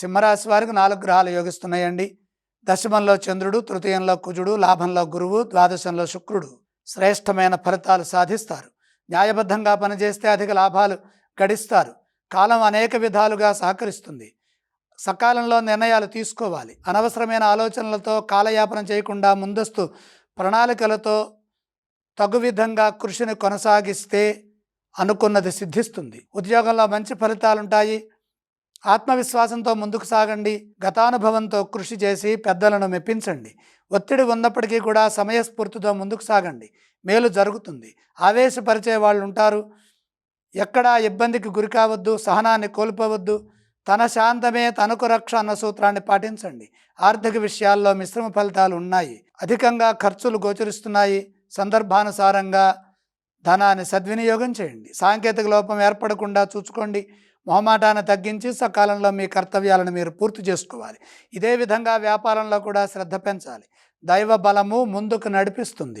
సింహరాశి వారికి నాలుగు గ్రహాలు యోగిస్తున్నాయండి. దశమంలో చంద్రుడు తృతీయంలో కుజుడు లాభంలో గురువు ద్వాదశంలో శుక్రుడు శ్రేష్టమైన ఫలితాలు సాధిస్తారు. న్యాయబద్ధంగా పనిచేస్తే అధిక లాభాలు గడిస్తారు. కాలం అనేక విధాలుగా సహకరిస్తుంది. సకాలంలో నిర్ణయాలు తీసుకోవాలి. అనవసరమైన ఆలోచనలతో కాలయాపన చేయకుండా ముందస్తు ప్రణాళికలతో తగు విధంగా కృషిని కొనసాగిస్తే అనుకున్నది సిద్ధిస్తుంది. ఉద్యోగంలో మంచి ఫలితాలుంటాయి. ఆత్మవిశ్వాసంతో ముందుకు సాగండి. గతానుభవంతో కృషి చేసి పెద్దలను మెప్పించండి. ఒత్తిడి ఉన్నప్పటికీ కూడా సమయస్ఫూర్తితో ముందుకు సాగండి. మేలు జరుగుతుంది. ఆవేశపరిచే వాళ్ళు ఉంటారు. ఎక్కడా ఇబ్బందికి గురి కావద్దు. సహనాన్ని కోల్పోవద్దు. తన శాంతమే తనకు రక్ష అన్న సూత్రాన్ని పాటించండి. ఆర్థిక విషయాల్లో మిశ్రమ ఫలితాలు ఉన్నాయి. అధికంగా ఖర్చులు గోచరిస్తున్నాయి. సందర్భానుసారంగా ధనాన్ని సద్వినియోగం చేయండి. సాంకేతిక లోపం ఏర్పడకుండా చూసుకోండి. మొహమాటాన్ని తగ్గించి సకాలంలో మీ కర్తవ్యాలను మీరు పూర్తి చేసుకోవాలి. ఇదే విధంగా వ్యాపారంలో కూడా శ్రద్ధ పెంచాలి. దైవ బలము ముందుకు నడిపిస్తుంది.